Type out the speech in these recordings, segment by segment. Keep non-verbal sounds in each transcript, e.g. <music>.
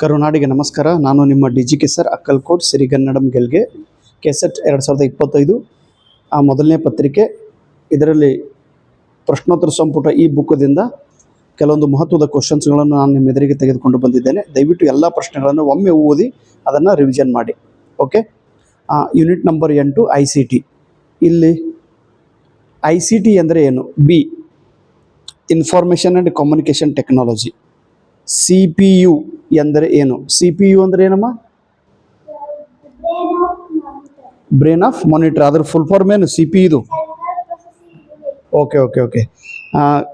ಕರುನಾಡಿಗೆ ನಮಸ್ಕಾರ. ನಾನು ನಿಮ್ಮ D G K sir Akkalkot, ಸಿರಿಗನ್ನಡಂ ಗೆಲ್ಗೆ. ಕೆಸೆಟ್ ಎರಡು ಸಾವಿರದ ಇಪ್ಪತ್ತೈದು, ಆ ಮೊದಲನೇ ಪತ್ರಿಕೆ. ಇದರಲ್ಲಿ ಪ್ರಶ್ನೋತ್ತರ ಸಂಪುಟ ಈ ಬುಕ್ಕದಿಂದ ಕೆಲವೊಂದು ಮಹತ್ವದ ಕ್ವಶನ್ಸ್ಗಳನ್ನು ನಾನು ನಿಮ್ಮ ಎದುರಿಗೆ ತೆಗೆದುಕೊಂಡು ಬಂದಿದ್ದೇನೆ. ದಯವಿಟ್ಟು ಎಲ್ಲ ಪ್ರಶ್ನೆಗಳನ್ನು ಒಮ್ಮೆ ಓದಿ ಅದನ್ನು ರಿವಿಷನ್ ಮಾಡಿ. ಓಕೆ? ಯೂನಿಟ್ ನಂಬರ್ ಎಂಟು ಐ ಇಲ್ಲಿ ಐ ಸಿ ಟಿ ಅಂದರೆ ಏನು? B information and communication technology C P U ಎಂದರೆ ಏನು? ಸಿ ಪಿ ಯು ಅಂದರೆ ಏನಮ್ಮ? ಬ್ರೇನ್ ಆಫ್ ಮಾನಿಟರ್ ಅದ್ರ ಫುಲ್ ಫಾರ್ಮ್ ಏನು? ಸಿ ಪಿ ಇದು? ಓಕೆ ಓಕೆ ಓಕೆ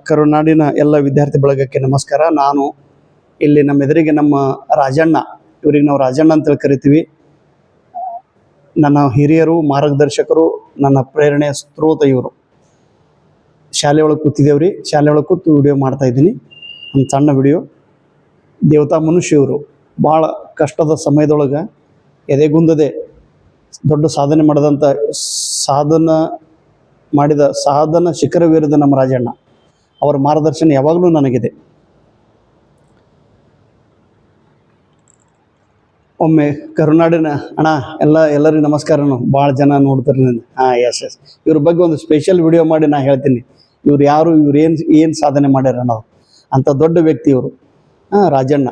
ಕರುನಾಡಿನ ಎಲ್ಲ ವಿದ್ಯಾರ್ಥಿ ಬಳಗಕ್ಕೆ ನಮಸ್ಕಾರ. ನಾನು ಇಲ್ಲಿ ನಮ್ಮ ಎದುರಿಗೆ ನಮ್ಮ ರಾಜಣ್ಣ. ಇವ್ರಿಗೆ ನಾವು ರಾಜಣ್ಣ ಅಂತೇಳಿ ಕರಿತೀವಿ. ನನ್ನ ಹಿರಿಯರು, ಮಾರ್ಗದರ್ಶಕರು, ನನ್ನ ಪ್ರೇರಣೆಯ ಸ್ತ್ರೋತ ಇವರು. ಶಾಲೆ ಒಳಗೆ ಕೂತಿದ್ದೇವ್ರಿ. ಶಾಲೆ ಒಳಗೆ ಕೂತು ವಿಡಿಯೋ ಮಾಡ್ತಾ ಇದ್ದೀನಿ. ಒಂದು ಸಣ್ಣ ವಿಡಿಯೋ ದೇವತಾ ಮನುಷ್ಯ ಇವರು ಭಾಳ ಕಷ್ಟದ ಸಮಯದೊಳಗೆ ಎದೆಗುಂದದೆ ದೊಡ್ಡ ಸಾಧನೆ ಮಾಡಿದಂಥ ಸಾಧನ ಮಾಡಿದ ಸಾಧನ ಶಿಖರವೇರಿದ ನಮ್ಮ ರಾಜಣ್ಣ. ಅವರ ಮಾರ್ಗದರ್ಶನ ಯಾವಾಗಲೂ ನನಗಿದೆ. ಒಮ್ಮೆ ಕರುನಾಡಿನ ಅಣ್ಣ, ಎಲ್ಲ ಎಲ್ಲರಿಗೂ ನಮಸ್ಕಾರನು ಭಾಳ ಜನ ನೋಡ್ತಾರೆ ನನ್ನ. ಹಾಂ ಎಸ್ ಎಸ್ ಇವ್ರ ಬಗ್ಗೆ ಒಂದು ಸ್ಪೆಷಲ್ ವಿಡಿಯೋ ಮಾಡಿ ನಾ ಹೇಳ್ತೀನಿ. ಇವ್ರು ಯಾರು, ಇವ್ರು ಏನು ಏನು ಸಾಧನೆ ಮಾಡ್ಯಾರ ನಾವು ಅಂಥ ದೊಡ್ಡ ವ್ಯಕ್ತಿ ಇವರು. ರಾಜಣ್ಣ.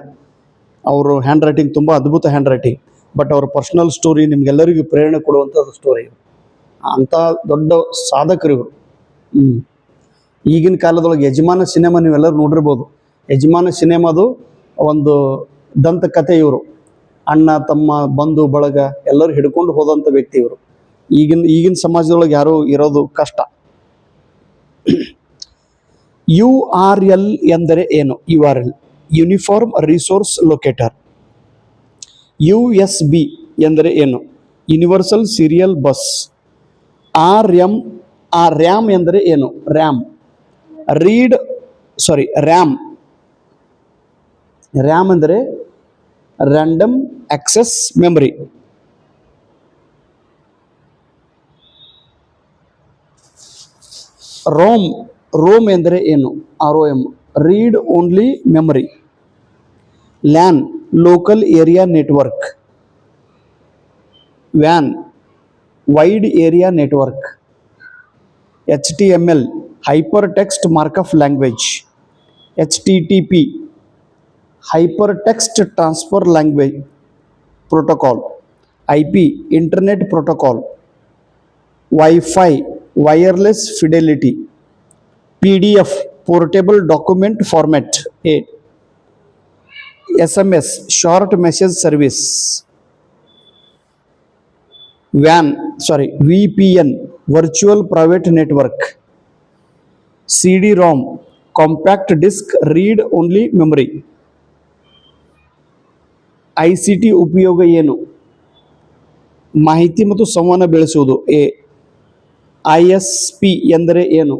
ಅವರು ಹ್ಯಾಂಡ್ ರೈಟಿಂಗ್ ತುಂಬ ಅದ್ಭುತ ಹ್ಯಾಂಡ್ ರೈಟಿಂಗ್ ಬಟ್ ಅವ್ರ ಪರ್ಸ್ನಲ್ ಸ್ಟೋರಿ ನಿಮ್ಗೆಲ್ಲರಿಗೂ ಪ್ರೇರಣೆ ಕೊಡುವಂಥದ್ದು ಸ್ಟೋರಿ ಅಂಥ ದೊಡ್ಡ ಸಾಧಕರು ಇವರು. ಹ್ಞೂ ಈಗಿನ ಕಾಲದೊಳಗೆ ಯಜಮಾನ ಸಿನಿಮಾ ನೀವೆಲ್ಲರೂ ನೋಡಿರ್ಬೋದು. ಯಜಮಾನ ಸಿನಿಮಾದು ಒಂದು ದಂತಕಥೆ ಇವರು. ಅಣ್ಣ, ತಮ್ಮ, ಬಂಧು, ಬಳಗ ಎಲ್ಲರೂ ಹಿಡ್ಕೊಂಡು ಹೋದಂಥ ವ್ಯಕ್ತಿ ಇವರು. ಈಗಿನ ಈಗಿನ ಸಮಾಜದೊಳಗೆ ಯಾರು ಇರೋದು ಕಷ್ಟ. ಯು ಆರ್ ಎಲ್ ಎಂದರೆ ಏನು? U R L uniform resource locator. U S B ಎಂದರೆ ಏನು? Universal serial bus. R M, ಆ ರ್ಯಾಮ್ ಎಂದರೆ ಏನು? RAM. Read, sorry, RAM. RAM ಅಂದರೆ random access memory. ROM ROM ಎಂದರೆ ಏನು? R O M read only memory. LAN local area network. WAN wide area network. HTML hypertext markup language. HTTP hypertext transfer language protocol. IP internet protocol. Wi-Fi wireless fidelity. PDF portable document format A S M S short message service van sorry V P N virtual private network C D ROM compact disc read only memory I C T ಉಪಯೋಗ ಏನು? ಮಾಹಿತಿ ಮತ್ತು ಸಂವಹನ ಬೆಳೆಸುವುದು A I S P ಎಂದರೆ ಏನು?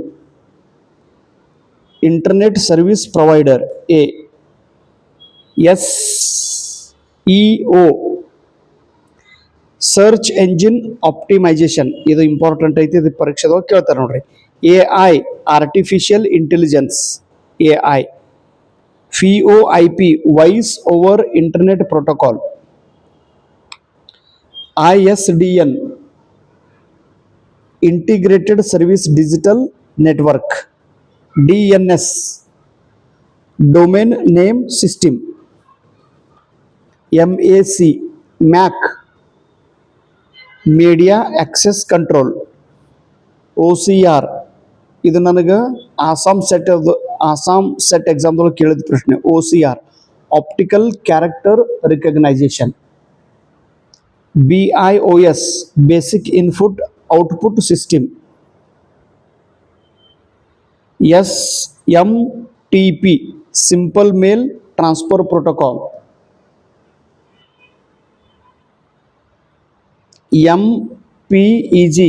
Internet service provider A S E O search engine optimisation ಇದು important ಐತಿ, ಇದು ಪರೀಕ್ಷೆದೊಳಗೆ ಕೇಳ್ತಾರೆ ನೋಡ್ರಿ. A I artificial intelligence A I V O I P voice over internet protocol I S D N integrated service digital network D N S domain name system. M A C, MAC, media access control, O C R. ಇದು ನನಗೆ Assam SET Assam SET ಎಕ್ಸಾಮ್ದೊಳಗೆ ಕೇಳಿದ ಪ್ರಶ್ನೆ, O C R optical character recognition B I O S basic input output system S M T P simple mail transfer protocol M P E G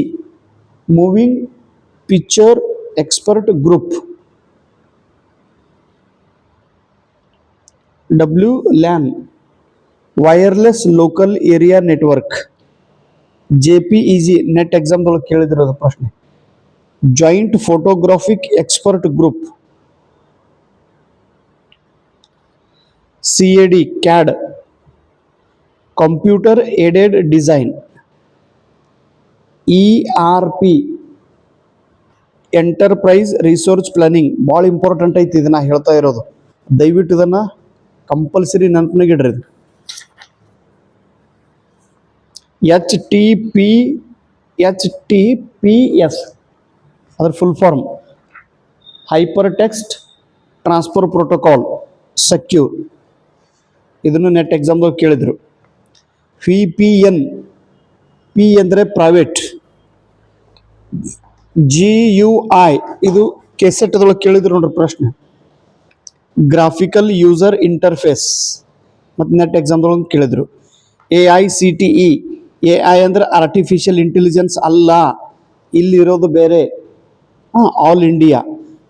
moving picture expert group W LAN wireless local area network J P E G NET ಎಕ್ಸಾಮ್ದೊಳಗೆ ಕೇಳಿದಿರೋದು ಪ್ರಶ್ನೆ. Joint photographic expert group C A D CAD computer aided design E R P enterprise resource planning ಭಾಳ important ಐತಿ ಇದನ್ನು ಹೇಳ್ತಾ ಇರೋದು. ದಯವಿಟ್ಟು ಇದನ್ನು compulsory ನೆನಪಿನಾಗಿಡ್ರಿ H T P H T P S ಅದ್ರ full form hyper text transfer protocol secure ಇದನ್ನು NET ಎಕ್ಸಾಮ್ದಾಗ ಕೇಳಿದರು. ಪಿ ಪಿ ಎನ್ ಪಿ ಅಂದರೆ ಪ್ರೈವೇಟ್ ಜಿ ಯು ಐ ಇದು ಕೆಸೆಟ್ದೊಳಗೆ ಕೇಳಿದ್ರು ನೋಡ್ರಿ ಪ್ರಶ್ನೆ. ಗ್ರಾಫಿಕಲ್ ಯೂಸರ್ ಇಂಟರ್ಫೇಸ್ ಮತ್ತು ನೆಟ್ ಎಕ್ಸಾಮ್ದೊಳಗೆ ಕೇಳಿದ್ರು. A I C T E A I ಅಂದರೆ ಆರ್ಟಿಫಿಷಿಯಲ್ ಇಂಟೆಲಿಜೆನ್ಸ್ ಅಲ್ಲ. ಇಲ್ಲಿರೋದು ಬೇರೆ. ಆಲ್ ಇಂಡಿಯಾ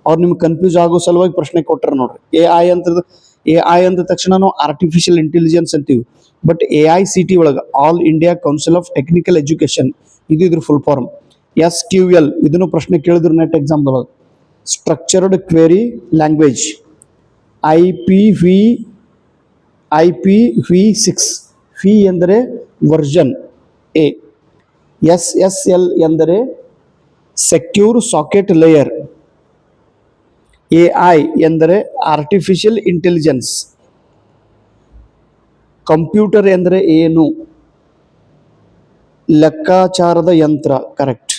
ಅವ್ರು ನಿಮ್ಗೆ ಕನ್ಫ್ಯೂಸ್ ಆಗೋ ಸಲುವಾಗಿ ಪ್ರಶ್ನೆ ಕೊಟ್ಟರು ನೋಡ್ರಿ. ಎ ಐ ಅಂತ ಎ ಐ ಅಂದ ತಕ್ಷಣ ನಾವು ಆರ್ಟಿಫಿಷಿಯಲ್ ಇಂಟೆಲಿಜೆನ್ಸ್ ಅಂತೀವಿ. But A I C T ಒಳಗೆ all India council of technical education ಇದು ಇದ್ರ full form S Q L ಇದನ್ನು ಪ್ರಶ್ನೆ ಕೇಳಿದ್ರು NET ಎಕ್ಸಾಮ್ದೊಳಗೆ structured query language I P V I P V six V ಎಂದರೆ version A S S L ಎಂದರೆ secure socket layer A I ಎಂದರೆ artificial intelligence computer ಎಂದರೆ ಏನು? ಲೆಕ್ಕಾಚಾರದ ಯಂತ್ರ ಕರೆಕ್ಟ್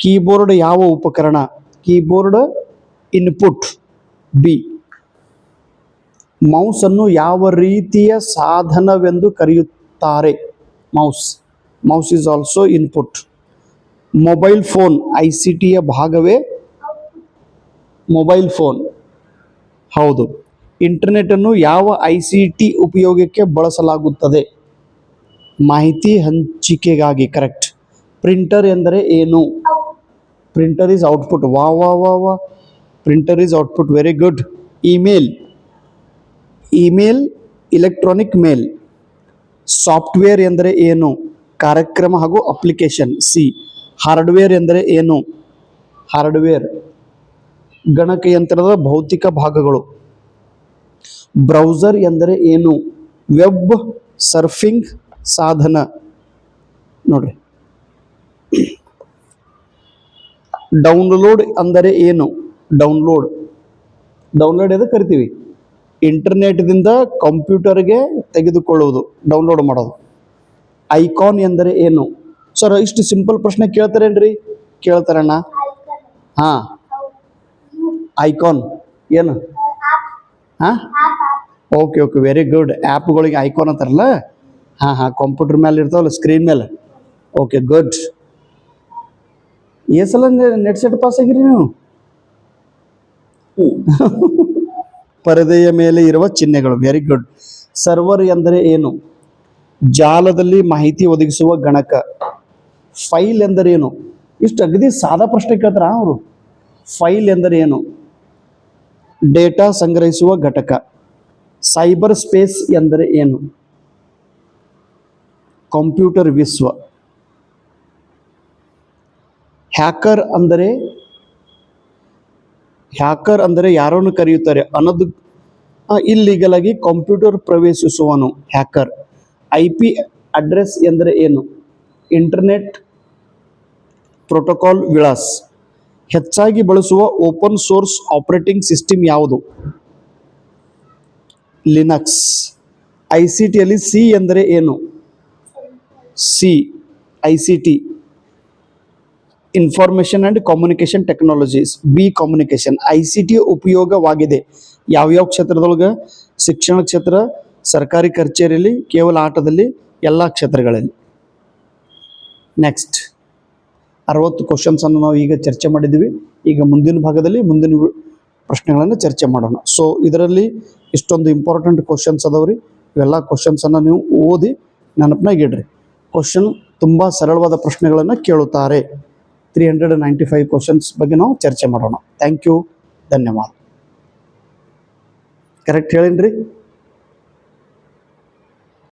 ಕೀಬೋರ್ಡ್ ಯಾವ ಉಪಕರಣ? ಕೀಬೋರ್ಡ್ ಇನ್ಪುಟ್ ಬಿ ಮೌಸ್ ಅನ್ನು ಯಾವ ರೀತಿಯ ಸಾಧನವೆಂದು ಕರೆಯುತ್ತಾರೆ? Mouse. Mouse is also input mobile phone, I C ಟಿಯ ಭಾಗವೇ ಮೊಬೈಲ್ ಫೋನ್. ಹೌದು. ಇಂಟರ್ನೆಟ್ ಅನ್ನು ಯಾವ ಐ ಸಿ ಟಿ ಉಪಯೋಗಕ್ಕೆ ಬಳಸಲಾಗುತ್ತದೆ? ಮಾಹಿತಿ ಹಂಚಿಕೆಗಾಗಿ ಕರೆಕ್ಟ್ ಪ್ರಿಂಟರ್ ಎಂದರೆ ಏನು? Printer is output. ವಾ ವಾ ವಾ ವಾ. Printer is output. Very good. Email. Email electronic mail. Software ಎಂದರೆ ಏನು? ಕಾರ್ಯಕ್ರಮ ಹಾಗೂ ಅಪ್ಲಿಕೇಶನ್. ಸಿ. ಹಾರ್ಡ್ವೇರ್ ಎಂದರೆ ಏನು? ಹಾರ್ಡ್ವೇರ್, ಗಣಕಯಂತ್ರದ ಭೌತಿಕ ಭಾಗಗಳು. ಬ್ರೌಸರ್ ಎಂದರೆ ಏನು? ವೆಬ್ ಸರ್ಫಿಂಗ್ ಸಾಧನ. ನೋಡ್ರಿ. ಡೌನ್ಲೋಡ್ ಅಂದರೆ ಏನು? ಡೌನ್ಲೋಡ್. ಡೌನ್ಲೋಡ್ ಎದು ಕರಿತೀವಿ? ಇಂಟರ್ನೆಟ್ದಿಂದ ಕಂಪ್ಯೂಟರ್ಗೆ ತೆಗೆದುಕೊಳ್ಳುವುದು, ಡೌನ್ಲೋಡ್ ಮಾಡೋದು. ಐಕಾನ್ ಎಂದರೆ ಏನು? ಸರ್, ಇಷ್ಟು ಸಿಂಪಲ್ ಪ್ರಶ್ನೆ ಕೇಳ್ತಾರೇನ್ರಿ? ಕೇಳ್ತಾರಣ್ಣ. ಹಾ. ಐಕಾನ್ ಏನು? ಹಾ? ಓಕೆ ಓಕೆ ವೆರಿ ಗುಡ್ ಆ್ಯಪ್ಗಳಿಗೆ ಐಕಾನ್ ಅಂತಾರಲ್ಲ? ಹಾಂ ಹಾಂ. ಕಂಪ್ಯೂಟರ್ ಮೇಲೆ ಇರ್ತಾವಲ್ಲ ಸ್ಕ್ರೀನ್ ಮೇಲೆ ಓಕೆ ಗುಡ್ ಏ ಸಲ ನೆಟ್ ಸೆಟ್ ಪಾಸ್ ಆಗಿರಿ ನೀವು? <laughs> ಪರದೆಯ ಮೇಲೆ ಇರುವ ಚಿಹ್ನೆಗಳು. ವೆರಿ ಗುಡ್ ಸರ್ವರ್ ಎಂದರೆ ಏನು? ಜಾಲದಲ್ಲಿ ಮಾಹಿತಿ ಒದಗಿಸುವ ಗಣಕ. ಫೈಲ್ ಎಂದರೇನು ಇಷ್ಟು ಅಗದಿ ಸಾದಾ ಪ್ರಶ್ನೆ ಕೇಳ್ತಾರ ಅವರು? ಫೈಲ್ ಎಂದರೇನು ಡೇಟಾ ಸಂಗ್ರಹಿಸುವ ಘಟಕ. ಸೈಬರ್ ಸ್ಪೇಸ್ ಎಂದರೆ ಏನು? ಕಂಪ್ಯೂಟರ್ ವಿಶ್ವ. ಹ್ಯಾಕರ್ ಅಂದರೆ ಹ್ಯಾಕರ್ ಅಂದರೆ ಯಾರನ್ನು ಕರೆಯುತ್ತಾರೆ? ಅನ್ನೋದು ಇಲ್ಲಿಗಲ್ ಆಗಿ ಕಂಪ್ಯೂಟರ್ ಪ್ರವೇಶಿಸುವನು ಹ್ಯಾಕರ್. ಐ ಪಿ ಅಡ್ರೆಸ್ ಎಂದರೆ ಏನು? ಇಂಟರ್ನೆಟ್ ಪ್ರೋಟೋಕಾಲ್ ವಿಳಾಸ್. ಹೆಚ್ಚಾಗಿ ಬಳಸುವ ಓಪನ್ ಸೋರ್ಸ್ ಆಪರೇಟಿಂಗ್ ಸಿಸ್ಟಮ್ ಯಾವುದು? ಲಿನಕ್ಸ್ ಐ ಸಿ ಟಿಯಲ್ಲಿ ಸಿ ಎಂದರೆ ಏನು? C I C T information and communication technologies B communication I C T ಉಪಯೋಗವಾಗಿದೆ. ಯಾವ್ಯಾವ ಕ್ಷೇತ್ರದೊಳಗೆ? ಶಿಕ್ಷಣ ಕ್ಷೇತ್ರ, ಸರ್ಕಾರಿ ಕಚೇರಿಯಲ್ಲಿ ಕೇವಲ ಆಟದಲ್ಲಿ, ಎಲ್ಲ ಕ್ಷೇತ್ರಗಳಲ್ಲಿ. ನೆಕ್ಸ್ಟ್ ಅರವತ್ತು ಕ್ವಶನ್ಸನ್ನು ನಾವು ಈಗ ಚರ್ಚೆ ಮಾಡಿದ್ದೀವಿ ಈಗ ಮುಂದಿನ ಭಾಗದಲ್ಲಿ ಮುಂದಿನ ಪ್ರಶ್ನೆಗಳನ್ನು ಚರ್ಚೆ ಮಾಡೋಣ. ಸೊ ಇದರಲ್ಲಿ ಇಷ್ಟೊಂದು ಇಂಪಾರ್ಟೆಂಟ್ ಕ್ವಶನ್ಸ್ ರೀ ಇವೆಲ್ಲ ಕ್ವಶನ್ಸನ್ನು ನೀವು ಓದಿ ನೆನಪಿನಾಗ ಇಡ್ರಿ. ಕ್ವಶನ್ ತುಂಬ ಸರಳವಾದ ಪ್ರಶ್ನೆಗಳನ್ನು ಕೇಳುತ್ತಾರೆ. Three hundred ninety five questions ಬಗ್ಗೆ ನಾವು ಚರ್ಚೆ ಮಾಡೋಣ. ಥ್ಯಾಂಕ್ ಯು ಧನ್ಯವಾದ. ಕರೆಕ್ಟ್ ಹೇಳೀನಿ